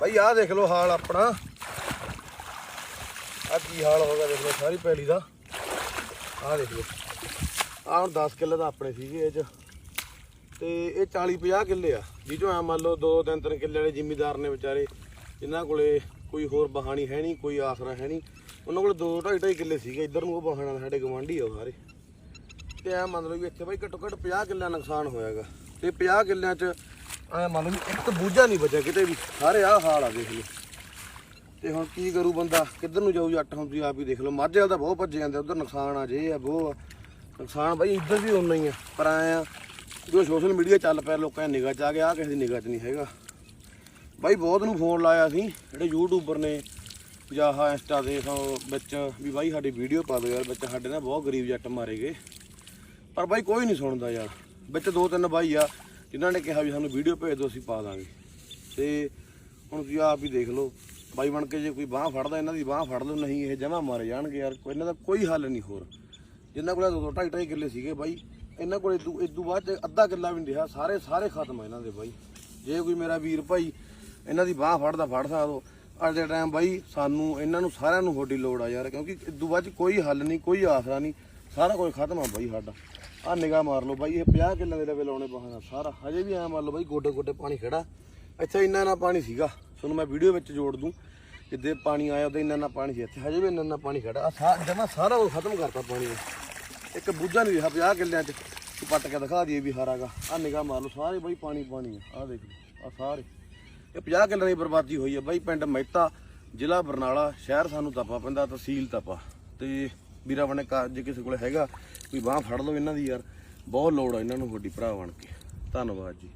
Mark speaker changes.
Speaker 1: ਭਾਈ ਆਹ ਦੇਖ ਲਓ ਹਾਲ ਆਪਣਾ। ਆ ਕੀ ਹਾਲ ਹੋ ਗਿਆ ਦੇਖ ਲਓ ਸਾਰੀ ਪੈਲੀ ਦਾ। ਆਹ ਦੇਖ ਲਓ। ਆਹ ਹੁਣ 10 ਕਿੱਲੇ ਤਾਂ ਆਪਣੇ ਸੀਗੇ ਇਹ ਚ। ਤੇ ਇਹ 40 50 ਕਿੱਲੇ ਆ। ਜਿਹ ਆ ਮੰਨ ਲਓ 2 3 3 ਕਿੱਲੇ ਵਾਲੇ ਜ਼ਿਮੀਦਾਰ ਨੇ ਵਿਚਾਰੇ। ਜਿਨ੍ਹਾਂ ਕੋਲੇ ਕੋਈ ਹੋਰ ਬਹਾਣੀ ਹੈ ਨਹੀਂ, ਕੋਈ ਆਸਰਾ ਹੈ ਨਹੀਂ। ਉਹਨਾਂ ਕੋਲ 2 2.5 2.5 ਕਿੱਲੇ ਸੀਗੇ। ਇੱਧਰ ਨੂੰ ਉਹ ਬਹਾਣਾ ਸਾਡੇ ਗਵਾਂਢੀ ਆ ਉਹ ਸਾਰੇ। ਤੇ ਐ ਮੰਨ ਲਓ ਵੀ ਇੱਥੇ ਬਾਈ ਘੱਟੋ ਘੱਟ 50 ਕਿੱਲਿਆਂ ਨੁਕਸਾਨ ਹੋਇਆਗਾ। ਤੇ 50 ਕਿੱਲਿਆਂ ਚ ਐ ਮੰਨ ਲਓ ਵੀ ਇੱਕ ਬੂਝਾ ਨਹੀਂ ਬਚਿਆ ਕਿਤੇ ਵੀ। ਸਾਰੇ ਆਹ ਹਾਲ ਆ ਦੇਖ ਲਓ। ਤੇ ਹੁਣ ਕੀ ਕਰੂ ਬੰਦਾ? ਕਿੱਧਰ ਨੂੰ ਜਾਊ ਜੱਟ ਹੁਣ ਤੁਸੀਂ ਆਪ ਹੀ ਦੇਖ ਲਓ। ਮਾਝੇ ਵਾਲ ਤਾਂ ਬਹੁਤ ਭੱਜੇ ਜਾਂਦੇ। ਉਧਰ ਨੁਕਸਾਨ ਆ, ਜੇ ਆ ਉਹ ਆ। ਨੁਕਸਾਨ ਬਾਈ ਇੱਧਰ ਵੀ ਉਨਾ ਹੀ ਆ। ਪਰ ਆਏ ਆ, ਜੋ ਸੋਸ਼ਲ ਮੀਡੀਆ ਚੱਲ ਪਿਆ, ਲੋਕਾਂ ਦੀ ਨਿਗਾਹ ਚ ਆ ਗਿਆ ਆ ਕਿਸੇ ਦੀ ਨਿਗਾਹ ਚ ਨਹੀਂ ਹੈਗਾ। ਬਾਈ ਬਹੁਤ ਨੂੰ ਫੋਨ ਲਾਇਆ ਸੀ, ਜਿਹੜੇ ਯੂਟਿਊਬਰ ਨੇ ਜਾਂ ਆਹ ਇੰਸਟਾ ਦੇ ਸੋ ਵਿੱਚ, ਵੀ ਬਾਈ ਸਾਡੀ ਵੀਡੀਓ ਪਾ ਦਿਓ ਯਾਰ, ਵਿੱਚ ਸਾਡੇ ਨਾਲ ਬਹੁਤ ਗਰੀਬ ਜੱਟ ਮਾਰੇ ਗਏ। ਪਰ ਬਾਈ ਕੋਈ ਨਹੀਂ ਸੁਣਦਾ ਯਾਰ। ਵਿੱਚ ਦੋ ਤਿੰਨ ਬਾਈ ਆ ਜਿਨ੍ਹਾਂ ਨੇ ਕਿਹਾ ਵੀ ਸਾਨੂੰ ਵੀਡੀਓ ਭੇਜ ਦਿਓ, ਅਸੀਂ ਪਾ ਦਾਂਗੇ। ਤੇ ਹੁਣ ਤੁਸੀਂ ਆਪ ਹੀ ਦੇਖ ਲਓ, ਬਾਈ ਬਣ ਕੇ ਜੇ ਕੋਈ ਬਾਹ ਫੜਦਾ, ਇਹਨਾਂ ਦੀ ਬਾਹ ਫੜ ਲਓ, ਨਹੀਂ ਇਹ ਜਮਾ ਮਾਰੇ ਜਾਣਗੇ ਯਾਰ, ਕੋਈ ਇਹਨਾਂ ਦਾ ਕੋਈ ਹੱਲ ਨਹੀਂ ਹੋਰ। ਜਿੰਨਾਂ ਕੋਲ ਦੋ ਦੋ ਢਾਈ ਢਾਈ ਕਿੱਲੇ ਸੀਗੇ ਬਾਈ, ਇਹਨਾਂ ਕੋਲ ਇਦੂ ਇਦੂ ਬਾਅਦ ਚ ਅੱਧਾ ਕਿੱਲਾ ਵੀ ਨਹੀਂ ਰਿਹਾ, ਸਾਰੇ ਸਾਰੇ ਖਤਮ ਆ ਇਹਨਾਂ ਦੇ ਬਾਈ। ਜੇ ਕੋਈ ਮੇਰਾ ਵੀਰ ਭਾਈ ਇਹਨਾਂ ਦੀ ਬਾਹ ਫੜਦਾ, ਫੜ ਸਕਦੋ ਅੱਜ ਦੇ ਟਾਈਮ ਬਾਈ, ਸਾਨੂੰ, ਇਹਨਾਂ ਨੂੰ ਸਾਰਿਆਂ ਨੂੰ ਤੁਹਾਡੀ ਲੋੜ ਆ ਯਾਰ, ਕਿਉਂਕਿ ਇਦੂ ਬਾਅਦ ਚ ਕੋਈ ਹੱਲ ਨਹੀਂ, ਕੋਈ ਆਸਰਾ ਨਹੀਂ, ਸਾਰਾ ਕੁਝ ਖਤਮ ਆ ਬਾਈ ਸਾਡਾ। ਆ ਨਿਗਾਹ ਮਾਰ ਲਓ ਬਾਈ, ਇਹ 50 ਕਿੱਲਿਆਂ ਦੇ ਲਵੇ ਲਾਉਣੇ ਬਹਾਨਾ ਸਾਰਾ। ਹਜੇ ਵੀ ਐ ਮੰਨ ਲਓ ਬਾਈ, ਗੋਡੇ ਗੋਡੇ ਪਾਣੀ ਖੜਾ। ਇੱਥੇ ਇੰਨਾ ਨਾ ਪਾਣੀ ਸੀਗਾ। ਤੁਹਾਨੂੰ ਮੈਂ ਵੀਡੀਓ ਵਿੱਚ ਜੋੜ ਦੂੰ, ਜਿੱਦੇ ਪਾਣੀ ਆਇਆ ਉਹਦੇ ਇੰਨਾ ਨਾ ਪਾਣੀ ਸੀ ਇੱਥੇ। ਹਜੇ ਵੀ ਇੰਨਾ ਨਾ ਪਾਣੀ ਖੜਾ। ਆ ਜਮਾ ਸਾਰਾ ਉਹ ਖਤਮ ਕਰਤਾ ਪਾਣੀ ਨੇ। ਇੱਕ ਬੁੱਝਾ ਨਹੀਂ ਰਿਹਾ 50 ਕਿੱਲਿਆਂ ਚ। ਤੂੰ ਪੱਟ ਕੇ ਦਿਖਾ ਦਈਏ ਵੀ ਹਾਰਾਗਾ। ਆ ਨਿਗਾਹ ਮਾਰ ਲਓ, ਸਾਰੇ ਬਾਈ ਪਾਣੀ ਪਾਣੀ ਆ। ਆ ਦੇਖ ਲਓ ਆ ਸਾਰੇ। ਇਹ 50 ਕਿੱਲਿਆਂ ਦੀ ਬਰਬਾਦੀ ਹੋਈ ਹੈ ਬਾਈ ਪਿੰਡ ਮਹਿਤਾ, ਜ਼ਿਲ੍ਹਾ ਬਰਨਾਲਾ, ਸ਼ਹਿਰ ਸਾਨੂੰ ਤਾਪਾ ਪੈਂਦਾ, ਤਹਿਸੀਲ ਤਾਪਾ। ਤੇ ਵੀਰਾ ਬਣੇ ਜੇ ਕਿਸੇ ਕੋਲ ਹੈਗਾ, ਕੋਈ ਬਾਹ ਫੜ ਲਓ ਇਹਨਾਂ ਦੀ ਯਾਰ। ਬਹੁਤ ਲੋੜ ਆ ਇਹਨਾਂ ਨੂੰ ਵੱਡੀ ਭਰਾ ਬਣ ਕੇ। ਧੰਨਵਾਦ ਜੀ।